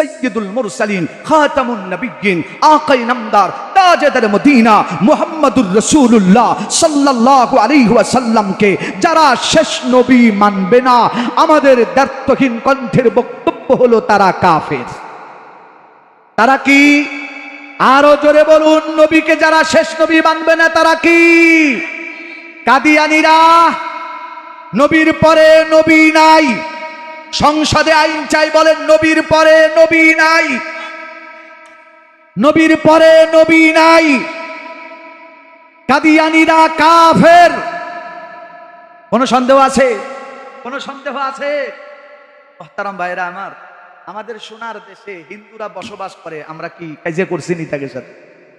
সৈয়দুল মুরসালিন খাতামুন নবিয়্যিন, আকাই নামদার তাজেদার মদিনা মুহাম্মাদুর রাসূলুল্লাহ সাল্লাল্লাহু আলাইহি ওয়াসাল্লামকে, যারা শেষ নবী মানবে না, আমাদের দ্ব্যর্থহীন কণ্ঠের বক্তব্য হলো, তারা কাফের। তারা কি? আরও জোরে বলুন, নবীকে যারা শেষ নবী মানবে না, তারা কি? কাদিয়ানিরা, নবীর পরে নবী নাই। সংসদে আইন চাই বলেন, নবীর পরে নবী নাই। নবীর পরে নবী নাই। কাদিয়ানিরা কাফের। কোন সন্দেহ আছে? কোন সন্দেহ আছে? মহতারাম ভাইরা আমার, আমাদের সোনার দেশে হিন্দুরা বসবাস করে, আমরা কি কাজে করছি নি তাকে সাথে?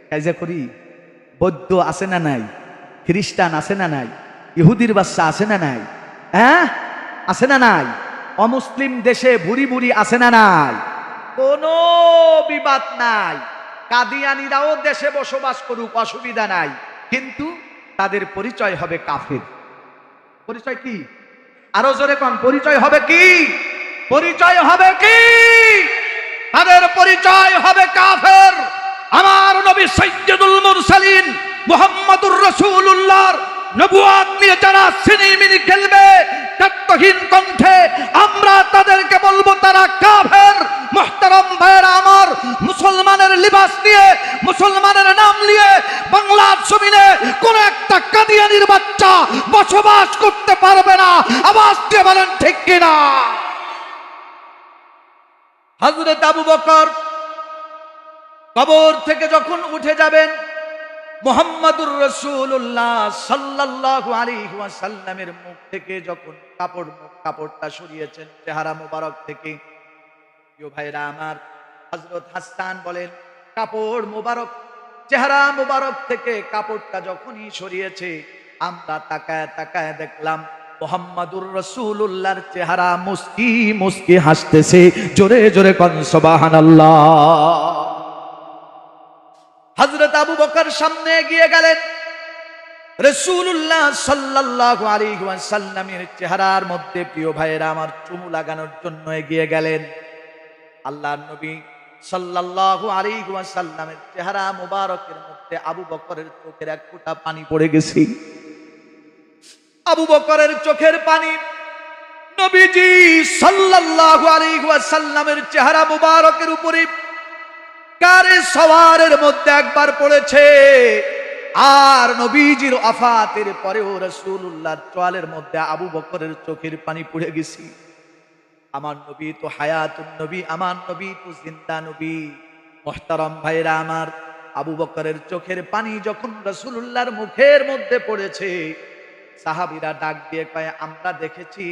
কাজে করি? বৌদ্ধ আছে না নাই? খ্রিস্টান আছে না নাই? ইহুদির বাচ্চা আছে না নাই? হ্যাঁ? আছে না নাই? অমুসলিম দেশে বুড়ি বুড়ি আছে না নাই? কোনো বিবাদ নাই। কাদিয়ানিরাও দেশে বসবাস করুক, অসুবিধা নাই। কিন্তু তাদের পরিচয় হবে কাফের। পরিচয় কি? আরও জোরে কন, পরিচয় হবে কি? পরিচয় হবে কি? তাদের পরিচয় হবে কাফের। আমার নবী সৈয়দুল মুরসালিন মুহাম্মাদুর রাসূলুল্লাহর নবুয়াত নিয়ে যারা সিনেমিনি খেলবে তত্ত্বহীন কণ্ঠে আমরা তাদেরকে বলব, তারা কাফের। মুহতারাম ভাইয়েরা আমার, মুসলমানের লিবাস নিয়ে, মুসলমানের নাম নিয়ে বাংলার জমিনে কোন একটা কাদিয়ানির বাচ্চা বসবাস করতে পারবে না। আওয়াজ দিয়ে বলেন, ঠিক কিনা? হজরত আবু বকর কবর থেকে যখন উঠে যাবেন মোহাম্মদুর রসুল্লাহ সাল্লাল্লাহু আলাইহি ওয়াসাল্লামের মুখ থেকে যখন কাপড় মুখ কাপড়টা সরিয়েছেন, চেহারা মোবারক থেকে ভাইরা আমার, হযরত হাসান বলেন, কাপড় মোবারক, চেহারা মোবারক থেকে কাপড়টা যখনই সরিয়েছে, আমরা তাকায় তাকায় দেখলাম, মোহাম্মদুর রসুল্লাহর চেহারা মুস্কি মুস্কি হাসতেছে, জোরে জোরে কন, সুবহানাল্লাহ। হজরত আবু বকর সামনে এগিয়ে গেলেন। রসুল্লাহ সাল্লাল্লাহু আলাইহি ওয়াসাল্লামের চেহারার মধ্যে প্রিয় ভাইয়েরা আমার চুমু লাগানোর জন্য এগিয়ে গেলেন। আল্লাহর নবী ওয়াসাল্লামের চেহারা মোবারকের মধ্যে আবু বকরের চোখের এক পানি পড়ে গেছে। আবু বকরের চোখের পানি নবীজি সাল্লাল্লাহু আলাইহি ওয়াসাল্লামের চেহারা মোবারকের উপরে কারে সওয়ারের মধ্যে একবার পড়েছে। আর নবীজির আফাতের পরেও রসুল্লাহর চোয়ালের মধ্যে আবু বকরের চোখের পানি পড়ে গেছি। আমার নবী তো হায়াতুন নবী, আমার নবী তো জিন্দা নবী। মোহতারম ভাইরা আমার, আবু বকরের চোখের পানি যখন রসুল্লাহর মুখের মধ্যে পড়েছে, সাহাবিরা ডাক দিয়ে কয়, আমরা দেখেছি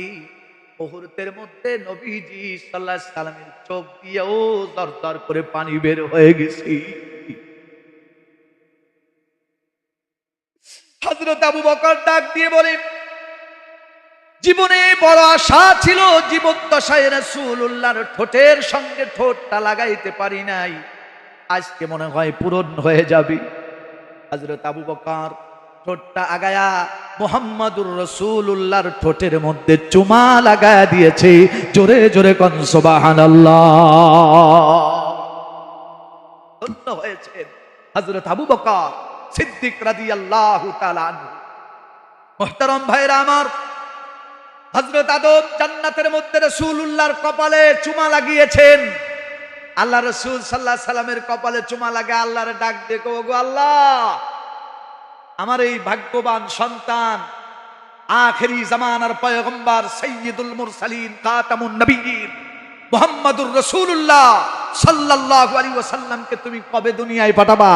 মুহূর্তের মধ্যে নবীজি সাল্লাহ সাল্লামের চোখ দিয়েও দর দর করে পানি বের হয়ে গেছি। হজরত আবু বকর ডাক দিয়ে বলে, জীবনে বড় আশা ছিল জীবন দশায় রাসূলুল্লাহর ঠোঁটের সঙ্গে ঠোঁটটা লাগাইতে পারি নাই। আজকে মনে হয় পূরণ হয়ে যাবে। হজরত আবু বকর ঠোঁটটা আগায়া মোহাম্মদুর রসুল্লাহর ঠোঁটের মধ্যে চুমা লাগায়া দিয়েছে। জোরে জোরে কন, সুবহানাল্লাহ। ধন্য হয়েছে হজরত আবু বকর সিদ্দিক তাআলা আনহু। মুহতারাম ভাইরা আমার হজরত আদম জান্নাতের মধ্যে রসুল্লাহর কপালে চুমা লাগিয়েছেন। আল্লাহ রসুল সাল্লাহ সাল্লামের কপালে চুমা লাগে আল্লাহর ডাক দেখো গো আল্লাহ আমার এই ভাগ্যবান সন্তান, আখেরি জামানার পয়গম্বর সৈয়দুল মুরসালিন কাতামুন নবীর, মোহাম্মদুর রসুল্লাহ সাল্লাল্লাহু আলাইহি ওয়াসাল্লামকে তুমি কবে দুনিয়ায় পাঠাবা?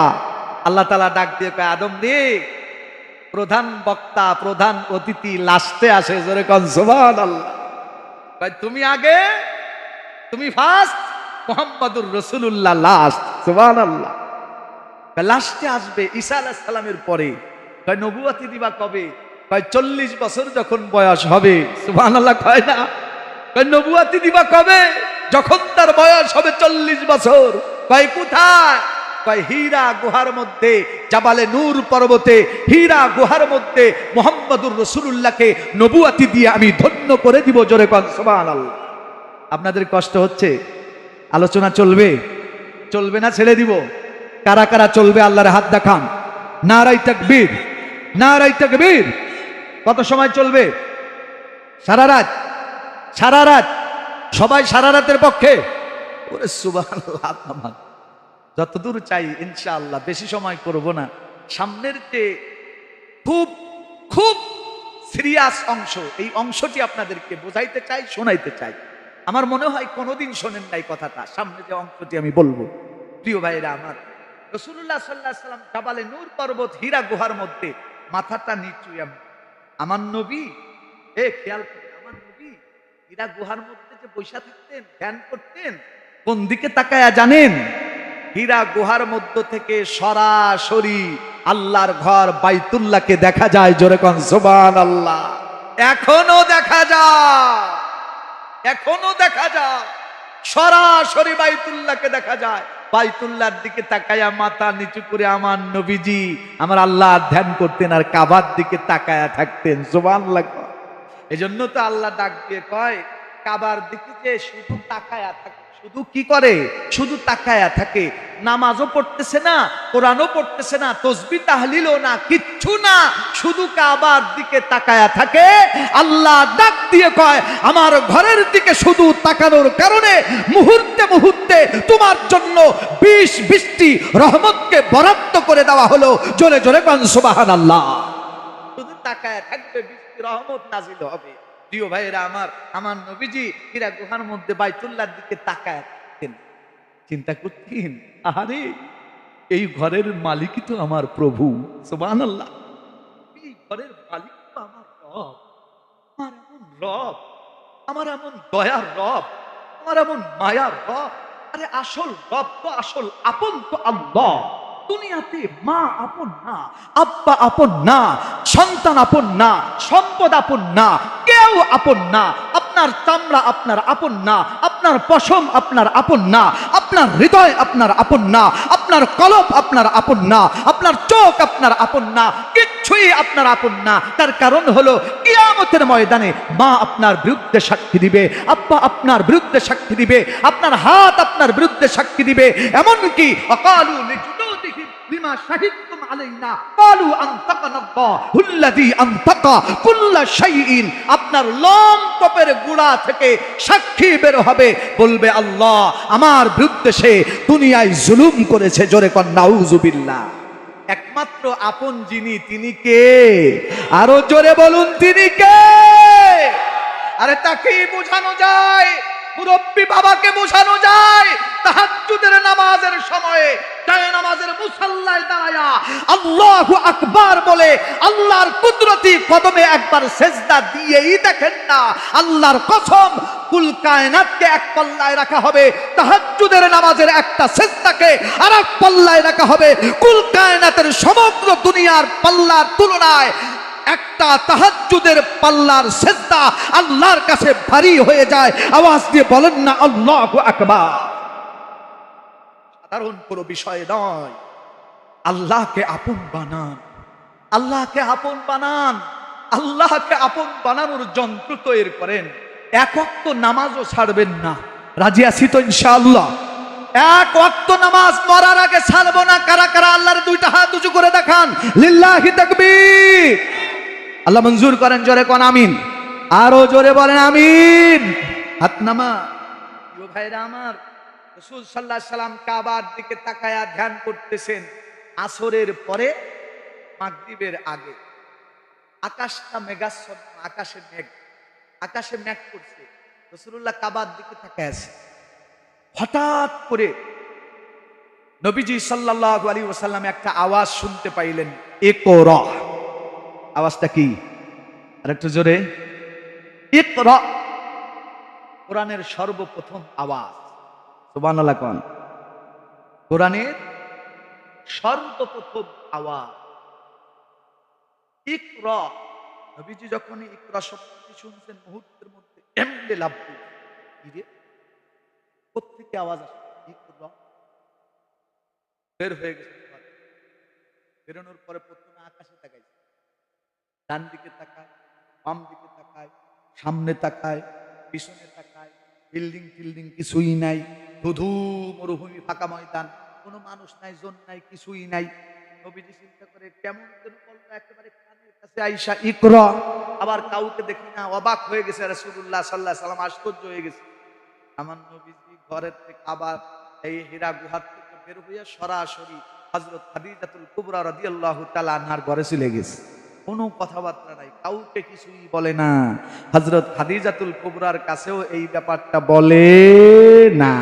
আল্লাহ তালা ডাক দিয়ে কয়, আদম রে, প্রধান বক্তা, প্রধান অতিথি লাস্টে আসে, জোরে কন, সুবহানাল্লাহ। কয় তুমি আগে, তুমি ফার্স্ট মোহাম্মদুর রসুল্লাহ লাস্ট, সুবহানাল্লাহ। লাস্টে আসবে ঈসা আলাহ সালামের পরে। কয় নবুয়াতি দিবা কবে? কয় চল্লিশ বছর যখন বয়স হবে সুবাহ কয় না? কয় নবুয়াতি দিবা কবে? যখন তার বয়স হবে চল্লিশ বছর কয় কোথায়? কয় হীরা গুহার মধ্যে, জাবালে নূর পর্বতে, হীরা গুহার মধ্যে মোহাম্মদুর রসুল্লাহকে নবুয়াতি দিয়ে আমি ধন্য করে দিব জোরে কন সুবাহ আপনাদের কষ্ট হচ্ছে? আলোচনা চলবে? চলবে না, ছেড়ে দিব। কারা কারা চলবে, আল্লাহর হাত দেখান। নারাই তাকবীর। নারাই তাকবীর। কত সময় চলবে? সারা রাত সারা রাত। সবাই সারা রাতের পক্ষে? ওরে আমার। যতদূর চাই, ইনশাআল্লাহ, বেশি সময় করব না। সামনের যে খুব খুব সিরিয়াস অংশ, এই অংশটি আপনাদেরকে বোঝাইতে চাই, শোনাইতে চাই। আমার মনে হয় কোনোদিন শোনেন নাই কথাটা, সামনে যে অংশটি আমি বলব। প্রিয় ভাইরা আমার রসুল্লাহ সাল্লাহ সাল্লাম জাবালে নূর পর্বত হীরা গুহার মধ্যে মাথাটা নিচু। আমার নবী? এ, খেয়াল আমার নবী? হীরা গুহার মধ্যে যে বৈশা থাকতেন ধ্যান করতেন, কোন দিকে তাকায়া জানেন? হীরা গুহার মধ্য থেকে সরাসরি আল্লাহর ঘর বাইতুল্লাহকে দেখা যায়, জোরে কন সুবহান আল্লাহ এখনও দেখা যায়, এখনও দেখা যায়, সরাসরি বাইতুল্লাহকে দেখা যায়। বাইতুল্লাহর দিকে তাকায়া মাথা নিচু করে আমার নবীজি আমার আল্লাহ ধ্যান করতেন আর কাবার দিকে তাকায়া থাকতেন, সুবহানাল্লাহ। এজন্য তো আল্লাহ ডাক দিয়ে কয়, কাবার দিকে যে শুধু তাকায়া থাকে শুধু কি করে? শুধু তাকায়া থাকে। নামাজও পড়তেছে না, কোরআনও পড়তেছে না, তসবি তাহলিলও না, কিচ্ছু না। শুধু কাবার দিকে তাকায়া থাকে। আল্লাহ ডাক দিয়ে কয়, আমার ঘরের দিকে শুধু তাকানোর কারণে মুহূর্তে মুহূর্তে তোমার জন্য বিষ বৃষ্টি রহমতকে বরাদ্দ করে দেওয়া হলো। জোরে জোরে পান সুবাহান আল্লাহ শুধু তাকায় থাকবে, বৃষ্টি রহমত নাজিল হবে। প্রিয় ভাইরা আমার আমার নবীজি হীরা গুহার মধ্যে বাইতুল্লাহর দিকে তাকায় চিন্তা করতেন আহারে, এই ঘরের মালিকই তো আমার প্রভু সুবান আল্লাহ এই ঘরের মালিক তো আমার রব, আমার এমন রব, আমার এমন দয়ার রব, আমার এমন মায়ার রব, আরে আসল রব তো আসল আপন তো আল্লাহ। দুনিয়াতে মা আপন না আব্বা আপন না সন্তান আপন না সম্পদ আপন না কেউ আপন না আপনার চামড়া আপনার আপন না আপনার পশম আপনার আপন না আপনার হৃদয় আপনার আপন না আপনার কলব আপনার আপন না আপনার চোখ আপনার আপন না কিচ্ছুই আপনার আপন না তার কারণ হলো কিয়ামতের ময়দানে মা আপনার বিরুদ্ধে সাক্ষী দিবে আব্বা আপনার বিরুদ্ধে সাক্ষী দিবে আপনার হাত আপনার বিরুদ্ধে সাক্ষী দিবে এমনকি অকালু লিজুলুদিহিম আপনার লোম কপের গুড়া থেকে সাক্ষী বের হবে। বলবে আল্লাহ, আমার বিরুদ্ধে সে দুনিয়ায় জুলুম করেছে, জোরে কর নাউজুবিল্লাহ একমাত্র আপন যিনি, তিনি কে? আরও জোরে বলুন, তিনি কে? আরে তাকেই বোঝানো যায়। মুরব্বী বাবাকে বোঝানো যায়, তাহাজ্জুদের নামাজের সময়ে যায় নামাজের মুসাল্লায় দাঁড়ায়া আল্লাহু আকবার বলে, আল্লাহর কুদরতি কদমে একবার সেজদা দিয়েই দেখেন না, আল্লাহর কসম, কুল কায়নাতকে এক পাল্লায় রাখা হবে, তাহাজ্জুদের নামাজের একটা সেজদাকে আর এক পাল্লায় রাখা হবে, কুল কায়নাতের সমগ্র দুনিয়ার পাল্লার তুলনায় একটা তাহাজ্জুদের পাল্লার সেজদা আল্লাহর কাছে ভারী হয়ে যায়। আওয়াজ দিয়ে বলেন না, আল্লাহ আকবার। সাধারণ কোনো বিষয় নয়। আল্লাহকে আপন বানান। আল্লাহকে আপন বানান। আল্লাহকে আপন বানানোর যন্ত্র তৈরি করেন। এক অক্ত নামাজও ছাড়বেন না। রাজি আছি তো ইনশাআল্লাহ? এক অক্ত নামাজ মরার আগে ছাড়বো না। কারা কারা আল্লাহর দুইটা হাত উঁচু করে দেখান? লিল্লাহি তাকবীর। আল্লাহ মঞ্জুর করেন জোরে কন আমিন। আরও জোরে বলেন আমিন। হাত নামা। ভাইরা আমার, রসুল সাল্লাহ সাল্লাম কাবার দিকে তাকায়া ধ্যান করতেছেন আসরের পরে মাগরিবের আগে। আকাশটা মেঘাচ্ছন্ন, আকাশে মেঘ। আকাশে মেঘ করছে। রসুল্লাহ কাবার দিকে তাকায় আছে। হঠাৎ করে নবীজি সাল্লাহ আলী ওসাল্লাম একটা আওয়াজ শুনতে পাইলেন একর আওয়াজটা কি? আর একটু জোরে। ইকর, কোরআনের সর্বপ্রথম আওয়াজ। সুবহানাল্লাহ কোন? কোরআনের সর্বপ্রথম আওয়াজ। ইকর, নবীজি যখন ইকরা শব্দটি শুনছেন মুহূর্তের মধ্যে, এমনি লাভ কোথেকে আওয়াজ আসে ইকরা। বের হয়ে গেছে বেরোনোর পরে প্রথমে আকাশে তাকাইছে ডান দিকে তাকায় বাম দিকে তাকায়, সামনে তাকায়, পিছনে তাকায়, বিল্ডিং টিল্ডিং কিছুই নাই, ধুধু মরুভূমি ফাঁকা ময়দান, কোনো মানুষ নাই, জন নাই, কিছুই নাই। নবীজি চিন্তা করে, কেমন যেন একেবারে কানের কাছে আইসা আবার কাউকে দেখি না, অবাক হয়ে গেছে, রাসূলুল্লাহ আলাইহি সাল্লাম আশ্চর্য হয়ে গেছে। আমার নবীজি ঘরের থেকে আবার এই হীরা গুহার থেকে বের হইয়া সরাসরি হযরত খাদিজাতুল কুবরা রাদিয়াল্লাহু ঘরে চলে গেছে। কোনো কথাবার্তা নাই, কাউকে কিছুই বলে না। হযরত খাদিজাতুল কুবরার কাছেও এই ব্যাপারটা বলে না।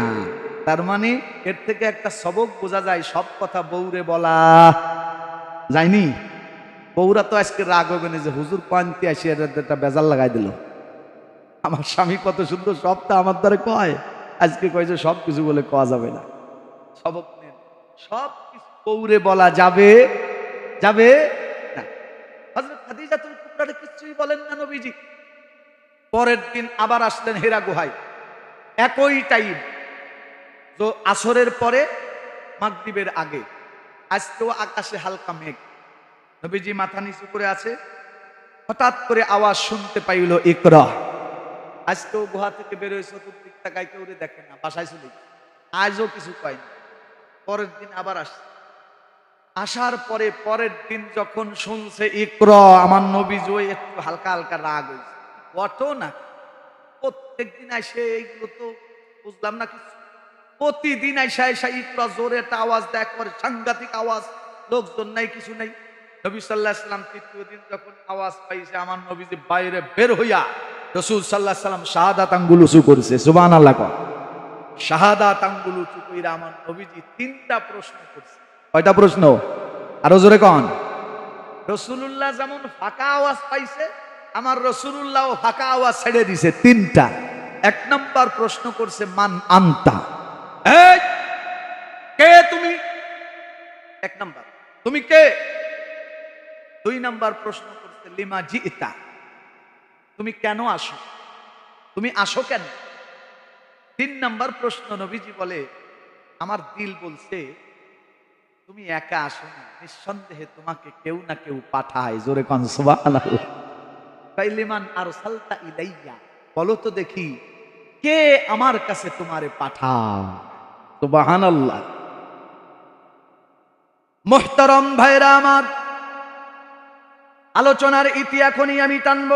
তার মানে এর থেকে একটা সবক বোঝা যায়, সব কথা বউরে বলা। যায়নি? বৌরা তো আজকে রাগ হবে না যে হুজুর পান্তি আসি একটা বেজাল লাগাই দিল। আমার স্বামী কত সুন্দর সবটা আমার দ্বারা কয়। আজকে কয় যে সব কিছু বলে কওয়া যাবে না। সবক নেন। সব কিছু বৌরে বলা যাবে যাবে। খাদিজাতুল কিছুই বলেন না নবীজি। পরের দিন আবার আসলেন হেরা গুহায়। একই টাইম তো আসরের পরে মাগরিবের আগে। আজকেও আকাশে হালকা মেঘ। নবীজি মাথা নিচু করে আছে। হঠাৎ করে আওয়াজ শুনতে পাইল ইকরা আজকেও গুহা থেকে বেরোয় চতুর্দিক তাকায় কেউ দেখে না, বাসায় চলে আজও কিছু পাইনি পরের দিন আবার আসছে। আসার পরে পরের দিন যখন শুনছে, ইকরা, আমার নবী জয় একটু হালকা হালকা রাগ হয়েছে। অটো না প্রত্যেক দিন আসে এইগুলো তো বুঝলাম না কিছু। প্রতিদিন আইসা আইসা ইকরা জোরে একটা আওয়াজ দেয় করে সাংঘাতিক আওয়াজ। লোকজন নাই, কিছু নাই। নবী সাল্লাহ সাল্লাম তৃতীয় দিন যখন আওয়াজ পাইছে, আমার নবী যে বাইরে বের হইয়া রসুল সাল্লাহ সাল্লাম শাহাদাত আঙ্গুল উঁচু করেছে। সুবান আল্লাহ শাহাদাত আঙ্গুল উঁচু কইরা আমার নবীজি তিনটা প্রশ্ন করছে। কয়টা প্রশ্ন? আরও জোরে কন। রসুলুল্লাহ যেমন ফাঁকা আওয়াজ পাইছে আমার রসুলুল্লাহ ফাঁকা আওয়াজ ছেড়ে দিছে তিনটা। এক নম্বর প্রশ্ন করছে মান আন্তা? কে তুমি? এক নাম্বার। তুমি কে? দুই নাম্বার প্রশ্ন করছে লিমা জিতা? তুমি কেন আসো? তুমি আসো কেন? তিন নাম্বার প্রশ্ন নবীজি বলে আমার দিল বলছে তুমি একা আসো নিঃসন্দেহে তোমাকে কেউ না কেউ পাঠায়, জোরে কন সুবহানাল্লাহ। কাইলিমান আর সালতা ইলাইয়া, বলো তো দেখি, কে আমার কাছে তোমারে পাঠায়? সুবহানাল্লাহ। মোহতরম ভাইরা আমার, আলোচনার ইতি এখনই আমি টানব।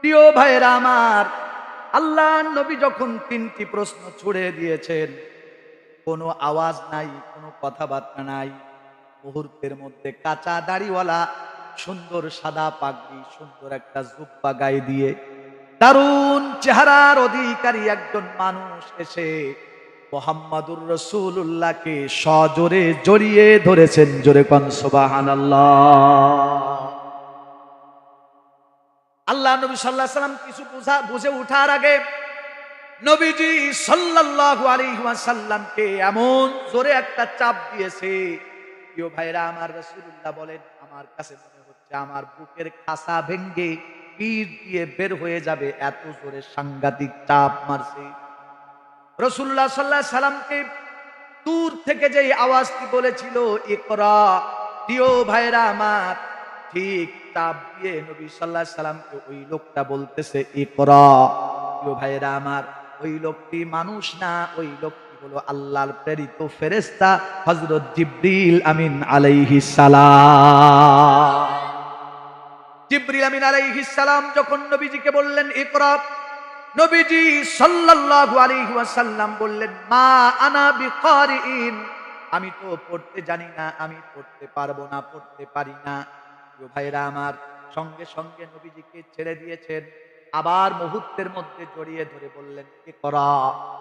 প্রিয় ভাইরা আমার, আল্লাহ নবী যখন তিনটি প্রশ্ন ছুড়ে দিয়েছেন কোনো আওয়াজ নাই, কোনো কথাবার্তা নাই। মুহূর্তের মধ্যে কাঁচা দাড়িওয়ালা সুন্দর সাদা পাগড়ি, সুন্দর একটা জুব্বা গায়ে দিয়ে দারুণ চেহারার অধিকারী একজন মানুষ এসে মোহাম্মদুর রসুল্লাহকে সজোরে জড়িয়ে ধরেছেন। জোরে কন, সুবহানাল্লাহ। আল্লাহ নবী সাল্লাহ সাল্লাম কিছু বুঝা, বুঝে উঠার আগে নবীজি সাল্লাল্লাহু আলাইহি ওয়াসাল্লামকে এমন জোরে একটা চাপ দিয়েছে, প্রিয় ভাইরা, আমার রাসূলুল্লাহ বলেন, আমার কাছে মনে হচ্ছে আমার বুকের খাসা ভেঙ্গে পিঠ দিয়ে বের হয়ে যাবে, এত জোরে সাংঘাতিক চাপ মারছে। রসুল্লাহ সাল্লাহ সাল্লামকে দূর থেকে যে আওয়াজটি বলেছিল, ইকরা প্রিয় ভাইরা আমার ঠিক তাপ দিয়ে নবী সাল্লাহ সাল্লামকে ওই লোকটা বলতেছে, ইকরা প্রিয় ভাইরা আমার ওই লোকটি মানুষ না, ওই লোকটি হলো আল্লাহর প্রেরিত ফেরেস্তা হজরত জিব্রিল আমিন আলাইহি সালাম। জিব্রিল আমিন আলাইহিস সালাম যখন নবীজিকে বললেন, ইকরা নবীজি সাল্লাল্লাহু আলাইহি ওয়াসাল্লাম বললেন, মা আনা বিকারিন আমি তো পড়তে জানি না, আমি পড়তে পারব না, পড়তে পারি না। ভাইরা আমার, সঙ্গে সঙ্গে নবীজিকে ছেড়ে দিয়েছেন। আবার মুহূর্তের মধ্যে জড়িয়ে ধরে বললেন কে করা।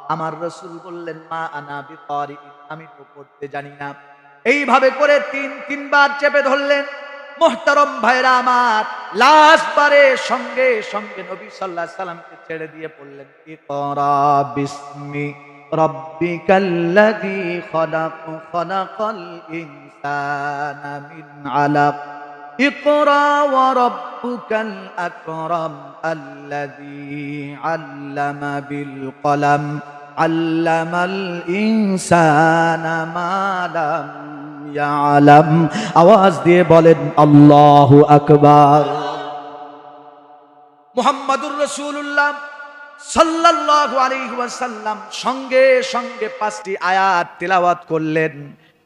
আমার রসুল বললেন, মা আনা বিকারিন আমি তো পড়তে জানি না। এইভাবে করে তিন, তিনবার চেপে ধরলেন। মোহতারম ভাইরা আমার লাস্ট বারে সঙ্গে সঙ্গে নবী সাল্লাহ সাল্লামকে ছেড়ে দিয়ে পড়লেন ইকরা বিসমি রব্বিকাল্লাযী খলাক, খলাকাল ইনসানা মিন আলাক। ইকরা রাব্বুকাল আকরাম আল্লাযী আল্লামা বিল কলাম, আল্লামাল ইনসানা মা লাম ইয়ালাম। আওয়াজ দিয়ে বলেন, আল্লাহু আকবার। মুহাম্মাদুর রাসূলুল্লাহ সাল্লাল্লাহু আলাইহি ওয়াসাল্লাম সঙ্গে সঙ্গে পাঁচটি আয়াত তেলাওয়াত করলেন।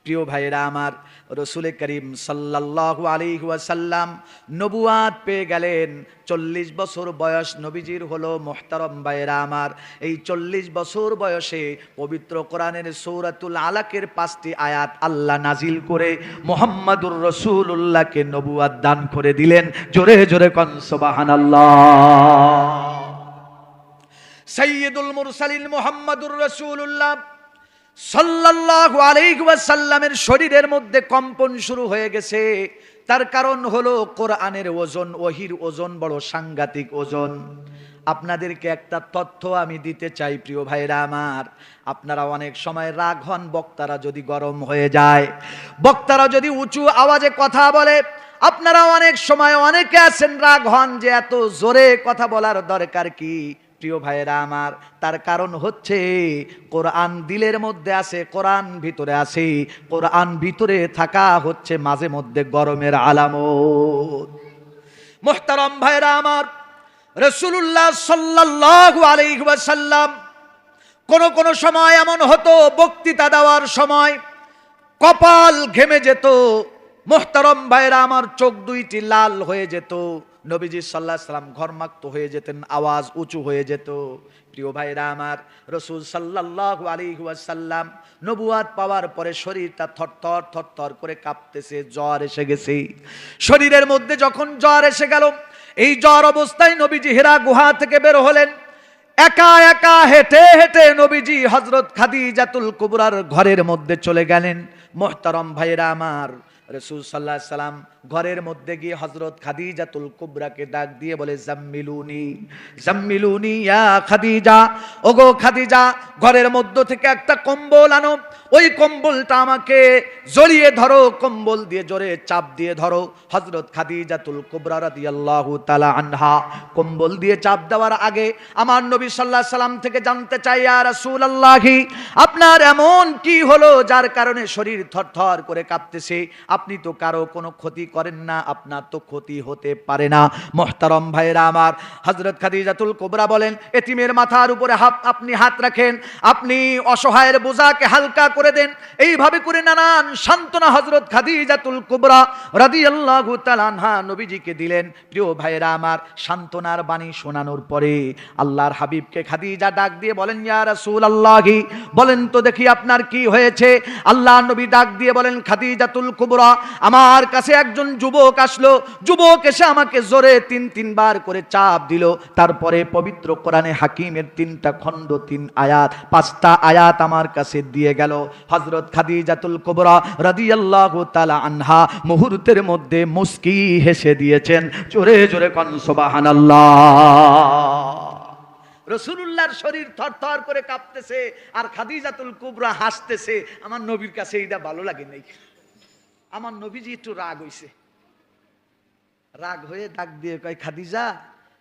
প্রিয় ভাইরা আমার রসুল করিম সাল্লাল্লাহু আলাইহি ওয়াসাল্লাম নবুয়াত পেয়ে গেলেন। চল্লিশ বছর বয়স নবীজির হলো মোহতারম ভাইরা আমার। এই চল্লিশ বছর বয়সে পবিত্র কোরআনের সৌরাতুল আলাকের পাঁচটি আয়াত আল্লাহ নাজিল করে মোহাম্মদুর রসুল্লাহকে নবুয়াত দান করে দিলেন। জোরে জোরে কনসবাহান আল্লাহ সৈয়দুল মুরসালিন মোহাম্মদুর রসুল্লাহ সাল্লাল্লাহু আলাইহি ওয়াসাল্লামের শরীরের মধ্যে কম্পন শুরু হয়ে গেছে। তার কারণ হলো কোরআনের ওজন, ওহির ওজন বড় সাংঘাতিক ওজন। আপনাদেরকে একটা তথ্য আমি দিতে চাই, প্রিয় ভাইরা আমার। আপনারা অনেক সময় রাগ হন, বক্তারা যদি গরম হয়ে যায়। বক্তারা যদি উঁচু আওয়াজে কথা বলে, আপনারা অনেক সময় অনেকে আছেন রাগ হন যে এত জোরে কথা বলার দরকার কি? প্রিয় ভাইয়েরা আমার, তার কারণ হচ্ছে কোরআন দিলের মধ্যে আছে, কোরআন ভিতরে আছে। কোরআন ভিতরে থাকা হচ্ছে মাঝে মধ্যে গরমের আলামত। মোহতারম ভাইরা আমার রসুল্লাহ সাল্লাল্লাহু আলাইহি ওয়াসাল্লাম, কোন কোন সময় এমন হতো, বক্তৃতা দেওয়ার সময় কপাল ঘেমে যেত। মোহতারম ভাইরা আমার, চোখ দুইটি লাল হয়ে যেত। নবীজি সাল্লাহ সাল্লাম ঘরমাক্ত হয়ে যেতেন, আওয়াজ উঁচু হয়ে যেত। প্রিয় ভাইরা আমার, রসুল সাল্লাহ আলী সাল্লাম নবুয়াত পাওয়ার পরে শরীরটা থরথর থরথর করে কাঁপতেছে, জ্বর এসে গেছে। শরীরের মধ্যে যখন জ্বর এসে গেল, এই জ্বর অবস্থায় নবীজি হেরা গুহা থেকে বের হলেন। একা একা হেঁটে হেঁটে নবীজি হজরত খাদিজাতুল কুবরার ঘরের মধ্যে চলে গেলেন। মোহতারম ভাইরা আমার রসুল সাল্লাহ সাল্লাম ঘরের মধ্যে গিয়ে হজরত খাদিজাতুল কুবরাকে ডাক দিয়ে বলে, জাম্মিলুনি জাম্মিলুনি ইয়া খাদিজা। ওগো খাদিজা, ঘরের মধ্য থেকে একটা কম্বল আনো। ওই কম্বলটা আমাকে জড়িয়ে ধরো, কম্বল দিয়ে জোরে চাপ দিয়ে ধরো। হজরত খাদিজাতুল কুবরা রাদিয়াল্লাহু তাআলা আনহা, কম্বল দিয়ে চাপ দেওয়ার আগে আমার নবী আলাইহি সাল্লাম থেকে জানতে চাই, ইয়া রাসূলুল্লাহি, আপনার এমন কি হলো যার কারণে শরীর থরথর করে কাঁপতেছে? আপনি তো কারও কোনো ক্ষতি করেন না, আপনার তো ক্ষতি হতে পারে না। মোহতারম ভাইরা আমার হজরত খাদিজাতুল কোবরা বলেন, এতিমের মাথার উপরে হাত আপনি হাত রাখেন, আপনি অসহায়ের বোঝাকে হালকা করে দেন। এইভাবে করে নানান সান্ত্বনা হজরত খাদিজাতুল কুবরা রাদিয়াল্লাহু তাআলা আনহা নবীজিকে দিলেন। প্রিয় ভাইরা আমার, সান্ত্বনার বাণী শোনানোর পরে আল্লাহর হাবিবকে খাদিজা ডাক দিয়ে বলেন, ইয়া রাসূলুল্লাহি। বলেন, তো দেখি আপনার কি হয়েছে? আল্লাহ নবী ডাক দিয়ে বলেন, খাদিজাতুল কুবরা আমার কাছে একজন যুবক আসলো। যুবক এসে আমাকে জোরে তিন, তিনবার করে চাপ দিল। তারপরে পবিত্র কোরআনে হাকিমের তিনটা খণ্ড, তিন আয়াত, পাঁচটা আয়াত আমার কাছে দিয়ে গেল। হজরত খাদিজাতুল কুবরা রাদিয়াল্লাহু তাআলা আনহা মুহূর্তের মধ্যে মুস্কি হেসে দিয়েছেন। জোরে জোরে কন, সুবহানাল্লাহ। রসুলুল্লাহর শরীর থরথর করে কাঁপতেছে আর খাদিজাতুল কুবরা হাসতেছে। আমার নবীর কাছে এইটা ভালো লাগে নাই। আমার নবীজি একটু রাগ হইছে। রাগ হয়ে ডাক দিয়ে কয় খাদিজা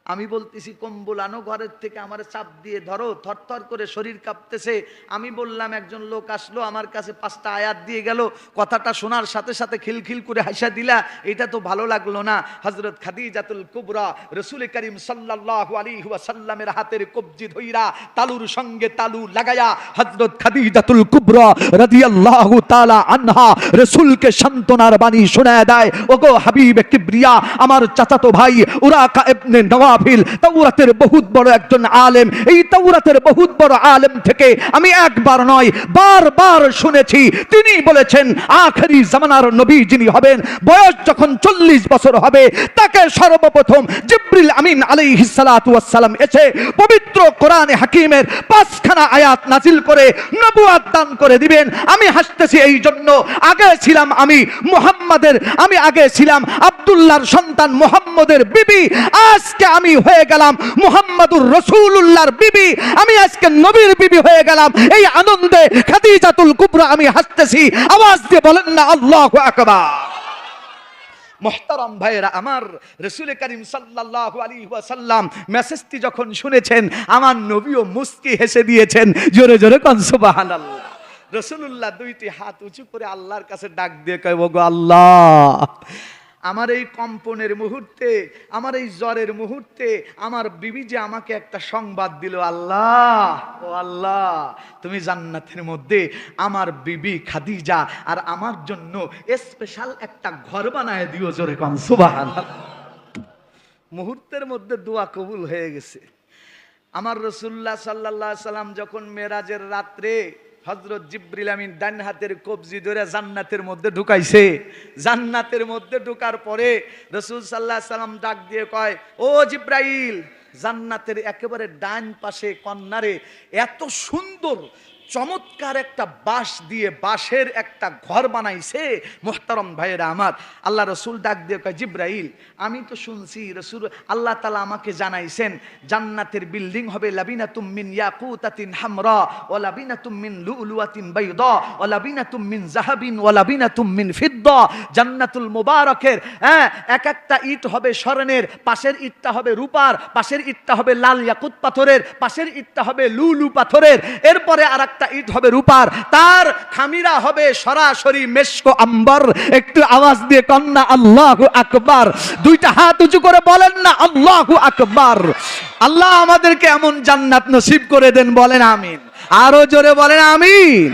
আমি বলতেছি, কম্বল আনো ঘরের থেকে, আমার চাপ দিয়ে ধরো, থরথর করে শরীর কাঁপতেছে। আমি বললাম, একজন লোক আসলো, আমার কাছে পাঁচটা আয়াত দিয়ে গেল, কথাটা শোনার সাথে সাথে খিলখিল করে হাসা দিলা, এটা তো ভালো লাগল না। হজরত খাদিজাতুল কুবরা রসুল করিম সাল্লাল্লাহু আলাইহি ওয়াসাল্লামের হাতের কবজি ধইরা তালুর সঙ্গে তালু লাগায়া হজরত খাদিজাতুল কুবরা রাদিয়াল্লাহু তাআলা আনহা রসুলকে সান্ত্বনার বাণী শোনায় দেয়, ওগো হাবিব কিবরিয়া, আমার চাচাতো ভাই উরাকা ইবনে নওয়াফিল তাওরাতের বহুত বড় একজন আলেম। এই তাওরাতের বহুত বড় আলেম থেকে আমি একবার নয়, বারবার শুনেছি। তিনি বলেছেন, আখেরি জামানার নবী যিনি হবেন, বয়স যখন চল্লিশ বছর হবে, তাকে সর্বপ্রথম জিব্রিল আমিন ওয়াস সালাম এসে পবিত্র কোরআনে হাকিমের পাঁচখানা আয়াত নাজিল করে নবুয়াত দান করে দিবেন। আমি হাসতেছি এই জন্য। আগে ছিলাম আমি মুহাম্মাদের, আমি আগে ছিলাম আব্দুল্লাহর সন্তান মুহাম্মদের বিবি। আজকে আমি হয়ে গেলাম মুহাম্মাদুর রসুল্লাহর বিবি। আমি আজকে নবীর বিবি হয়ে গেলাম। এই আনন্দে খাদিজাতুল কুবরা আমি হাসতেছি। আওয়াজ দিয়ে বলেন না, আল্লাহু আকবার। মোহতারাম ভাইয়েরা, আমার রসুল করিম সাল্লাল্লাহু আলাইহি ওয়াসাল্লাম মেসেজটি যখন শুনেছেন, আমার নবীও মুস্কি হেসে দিয়েছেন, জোরে জোরে কোন, সুবহানাল্লাহ। রসুলুল্লাহ দুইটি হাত উঁচু করে আল্লাহর কাছে ডাক দিয়ে কয়, ওগো আল্লাহ আমার এই কম্পনের মুহূর্তে, আমার এই জ্বরের মুহূর্তে, আমার বিবি যে আমাকে একটা সংবাদ দিল, আল্লাহ, ও আল্লাহ, তুমি জান্নাতের মধ্যে আমার বিবি খাদিজা আর আমার জন্য স্পেশাল একটা ঘর বানায় দিও জোরে কম সুবহানাল্লাহ। মুহূর্তের মধ্যে দোয়া কবুল হয়ে গেছে। আমার রসুল্লাহ সাল্লাহ সাল্লাম যখন মেরাজের রাত্রে হজরত জিব্রিল আমিন ডান হাতের কবজি ধরে জান্নাতের মধ্যে ঢুকাইছে। জান্নাতের মধ্যে ঢুকার পরে রসুল সাল্লাহ সাল্লাম ডাক দিয়ে কয়, ও জিব্রাইল, জান্নাতের একেবারে ডান পাশে কন্যারে, এত সুন্দর চমৎকার একটা বাঁশ দিয়ে বাঁশের একটা ঘর বানাইছে মোহতারম ভাইয়েরা আমার। আল্লাহ রসুল ডাক দিয়ে কয়, জিব্রাইল, আমি তো শুনছি রসুল, আল্লাহ তালা আমাকে জানাইছেন, জান্নাতের বিল্ডিং হবে লাবিনা তুমিন ইয়াকুতাতিন হামরা, ও লাবিনা তুমিন লুলুয়াতিন বাইদা, ও লাবিনা তুমিন জাহাবিন ও লাবিনা তুমিন ফিদ্দ। জান্নাতুল মুবারকের হ্যাঁ এক একটা ইট হবে স্বর্ণের, পাশের ইটটা হবে রূপার, পাশের ইটটা হবে লাল ইয়াকুত পাথরের, পাশের ইটটা হবে লুলু পাথরের। এরপরে আর একটা ইট হবে রূপার, তার খামিরা হবে সরাসরি মেশকো আম্বর। একটু আওয়াজ দিয়ে কন্যা আল্লাহ আকবার। দুইটা হাত উঁচু করে বলেন না, আল্লাহ আকবার। আল্লাহ আমাদেরকে এমন জান্নাত নসিব করে দেন, বলেন আমিন। আরও জোরে বলেন আমিন।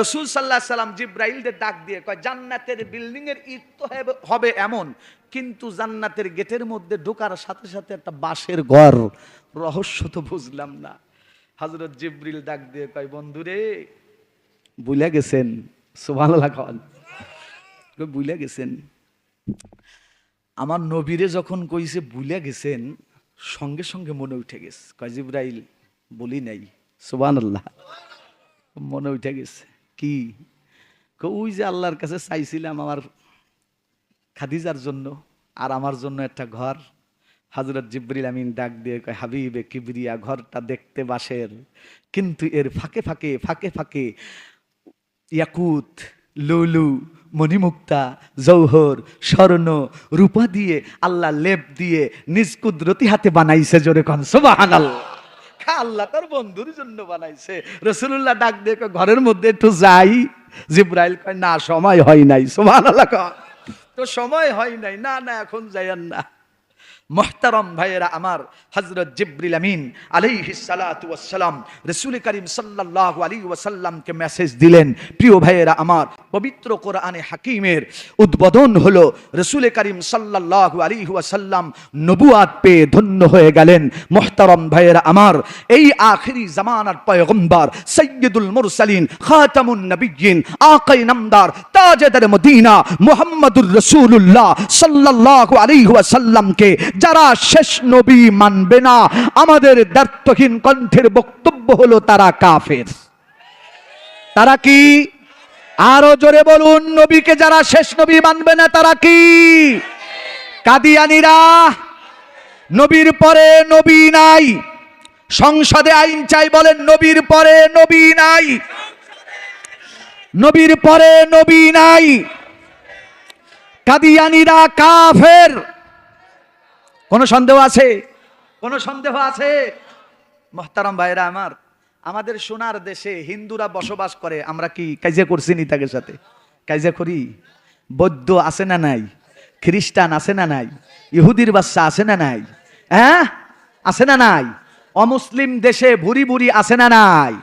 রসুল সাল্লাহ সাল্লাম জিব্রাইলদের ডাক দিয়ে কয়, জান্নাতের বিল্ডিং এর ইট তো হবে এমন, কিন্তু জান্নাতের গেটের মধ্যে ঢোকার সাথে সাথে একটা বাঁশের ঘর। রহস্য তো বুঝলাম না। হজরত জিব্রিল ডাক দিয়ে কয়, বন্ধুরে বুলে গেছেন? সোভালো লাগান বুলে গেছেন? আমার নবীরে যখন কইছে বুলে গেছেন? সঙ্গে সঙ্গে মনে উঠে গেছে। কয়, জিব্রাইল, বলি নাই। সুবান আল্লাহ মনে উঠে গেছে, কি? ওই যে আল্লাহর কাছে চাইছিলাম আমার খাদিজার জন্য আর আমার জন্য একটা ঘর। হজরত জিব্রিল আমিন ডাক দিয়ে কয়, হাবিবে কিবরিয়া, ঘরটা দেখতে বাসের। কিন্তু এর ফাঁকে ফাঁকে ফাঁকে ফাঁকে ইয়াকুত, লুলু, মণিমুক্তা জৌহর স্বর্ণ, রূপা দিয়ে আল্লাহ লেপ দিয়ে নিজ কুদরতি হাতে বানাইছে জোরে কন সুবাহান আল্লাহ তার বন্ধুর জন্য বানাইছে। রসুল্লাহ ডাক দিয়ে ঘরের মধ্যে একটু যাই। জিব্রাইল কয়, না, সময় হয় নাই সুবাহান আল্লাহ তো সময় হয় নাই। না না, এখন যাইয়ান না। মোহতারম ভাইয়েরা আমার হজরত জিব্রিল আমিন আলাইহি সালাতু ওয়াসসালাম রাসূল করিম সাল্লাল্লাহু আলাইহি ওয়াসাল্লামকে মেসেজ দিলেন। প্রিয় ভাইয়েরা আমার, পবিত্র কোরআনে হাকিমের উদ্বোধন হলো, রাসূল করিম সাল্লাল্লাহু আলাইহি ওয়াসাল্লাম নবুয়াত পেয়ে ধন্য হয়ে গেলেন। মোহতারম ভাইয়েরা আমার, এই আখিরি জামানার পয়গম্বর সৈয়দুল মুরসালিন খাতামুন নবীন আকাই নামদার তাজেদার মদিনা মুহাম্মদুর রাসূলুল্লাহ সাল্লাল্লাহু আলাইহি ওয়াসাল্লামকে যারা শেষ নবী মানবে না, আমাদের দ্ব্যর্থহীন কণ্ঠের বক্তব্য হলো, তারা কাফের। তারা কি? আরও জোরে বলুন, নবীকে যারা শেষ নবী মানবে না, তারা কি? কাদিয়ানিরা, নবীর পরে নবী নাই। সংসদে আইন চাই বলেন, নবীর পরে নবী নাই। নবীর পরে নবী নাই। কাদিয়ানিরা কাফের। কোনো সন্দেহ আছে? কোনো সন্দেহ আছে? মহতারাম ভাইরা আমার, আমাদের সোনার দেশে হিন্দুরা বসবাস করে, আমরা কি কাজে করছি নি তাদের সাথে? কাজে করি? বৌদ্ধ আছে না নাই? খ্রিস্টান আছে না নাই? ইহুদির বাচ্চা আছে না নাই? হ্যাঁ? আছে না নাই? অমুসলিম দেশে ভুরি ভুরি আছে না নাই?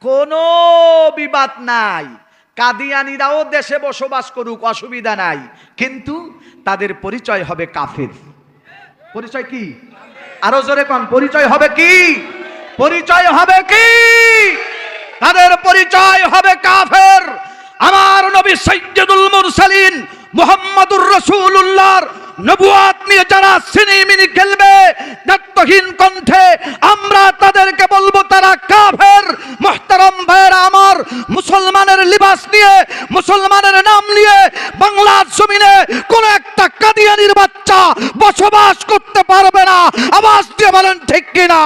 কোনো বিবাদ নাই। কাদিয়ানিরাও দেশে বসবাস করুক, অসুবিধা নাই। কিন্তু তাদের পরিচয় হবে কাফের। পরিচয় কি? আরও জোরে কন, পরিচয় হবে কি? পরিচয় হবে কি? তাদের পরিচয় হবে কাফের। আমার নবী সৈয়দুল মুরসালিন মুহাম্মাদুর রাসূলুল্লাহর নবুয়াত নিয়ে যারা সিনেমিনি খেলবে দায়িত্বহীন কণ্ঠে আমরা তাদেরকে বলব, তারা কাফের। মুহতারাম ভাইয়েরা আমার মুসলমানের লিবাস নিয়ে, মুসলমানের নাম নিয়ে বাংলার জমিনে কোন একটা কাদিয়ানির বাচ্চা বসবাস করতে পারবে না। আওয়াজ দিয়ে বলেন, ঠিক কিনা?